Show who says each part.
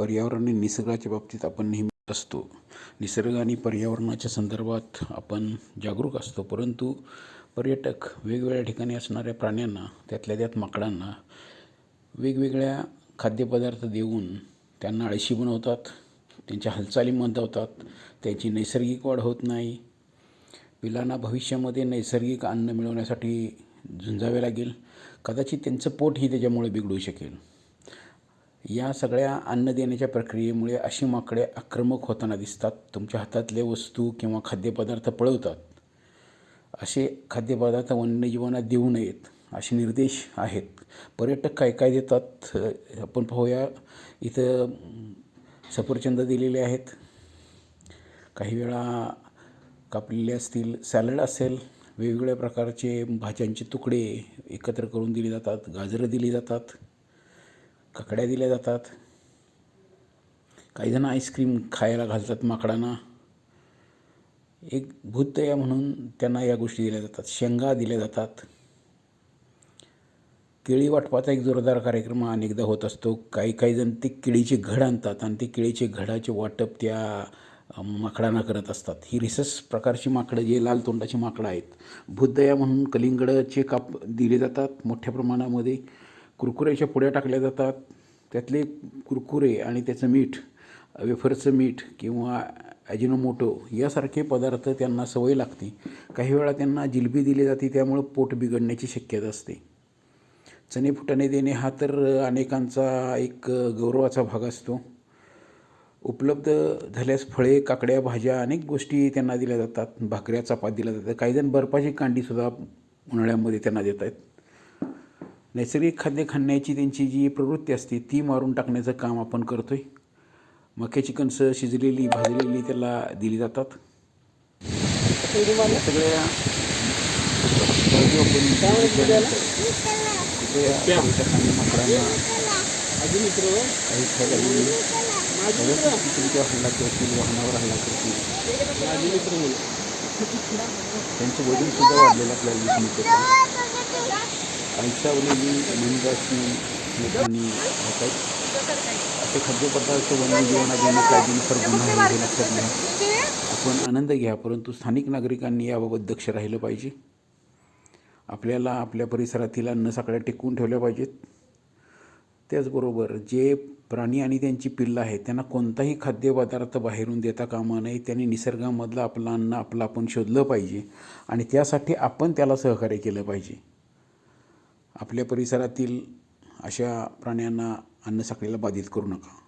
Speaker 1: पर्यावरण आणि निसर्गाच्या बाबतीत आपण नेहमी असतो. निसर्ग आणि पर्यावरणाच्या संदर्भात आपण जागरूक असतो. परंतु पर्यटक वेगवेगळ्या ठिकाणी असणाऱ्या प्राण्यांना त्यातल्या त्यात माकडांना वेगवेगळ्या खाद्यपदार्थ देऊन त्यांना आळशी बनवतात त्यांच्या हालचाली मंदवतात त्यांची नैसर्गिक वाढ होत नाही. पिलांना भविष्यामध्ये नैसर्गिक अन्न मिळवण्यासाठी झुंजावे लागेल. कदाचित त्यांचं पोटही त्याच्यामुळे बिघडू शकेल. या सगळ्या अन्न देण्याच्या प्रक्रियेमुळे अशी माकडे आक्रमक होताना दिसतात. तुमच्या हातातले वस्तू किंवा खाद्यपदार्थ पळवतात. असे खाद्यपदार्थ वन्यजीवांना देऊ नयेत असे निर्देश आहेत. पर्यटक काय काय देतात आपण पाहूया. इथं सफरचंद दिलेले आहेत. काही वेळा कापलेले असतील सॅलड असेल वेगवेगळ्या प्रकारचे भाज्यांचे तुकडे एकत्र करून दिले जातात गाजरं दिली जातात. काकड्या दिल्या जातात. काही जण आईस्क्रीम खायला घालतात माकडांना. एक भूतदया म्हणून त्यांना या गोष्टी दिल्या जातात. शेंगा दिल्या जातात. केळी वाटपाचा एक जोरदार कार्यक्रम अनेकदा होत असतो. काही काही जण ते केळीचे घड आणतात आणि ते केळीचे घडाचे वाटप त्या माकडांना करत असतात. ही रिसस प्रकारची माकडं जे लाल तोंडाची माकडं आहेत. भूतदया म्हणून कलिंगडाचे काप दिले जातात मोठ्या प्रमाणामध्ये. कुरकुऱ्याच्या पुड्या टाकल्या जातात. त्यातले कुरकुरे आणि त्याचं मीठ वेफरचं मीठ किंवा ॲजिनोमोटो यासारखे पदार्थ त्यांना सवय लागते. काही वेळा त्यांना जिलबी दिली जाते त्यामुळं पोट बिघडण्याची शक्यता असते. चणे फुटाणे देणे हा तर अनेकांचा एक गौरवाचा भाग असतो. उपलब्ध झाल्यास फळे काकड्या भाज्या अनेक गोष्टी त्यांना दिल्या जातात. भाकऱ्या चपात दिल्या जातात. काहीजण बर्फाची कांडीसुद्धा उन्हाळ्यामध्ये त्यांना देत आहेत नैसर्गिक खाद्य खाण्याची त्यांची जी प्रवृत्ती असते ती मारून टाकण्याचं काम आपण करतो आहे मक्याची कणसं शिजलेली भाजलेली त्याला दिली जातात. सगळ्या माकडांना काही खायला हल्ला करतील वाहनावर हल्ला करतील त्यांचं वजन सुद्धा वाढलेलं आपल्याला दिसून येतं. आयुष्यावलेली मंदाशी लोकांनी खातात असे खाद्यपदार्थ वन्यजीवांना देणे कायदेनुसार गुन्हा आहे हे लक्षात घ्या आपण आनंद घ्या परंतु स्थानिक नागरिकांनी याबाबत दक्ष राहिलं पाहिजे. आपल्याला आपल्या परिसरातील अन्न साखळ्या टिकवून ठेवल्या पाहिजेत. त्याचबरोबर जे प्राणी आणि त्यांची पिल्लं आहेत त्यांना कोणताही खाद्यपदार्थ बाहेरून देता कामा नये. त्यांनी निसर्गामधलं आपलं अन्न आपलं आपण शोधलं पाहिजे आणि त्यासाठी आपण त्याला सहकार्य केलं पाहिजे. आपल्या परिसरातील अशा प्राण्यांना अन्नसाखळीला बाधित करू नका.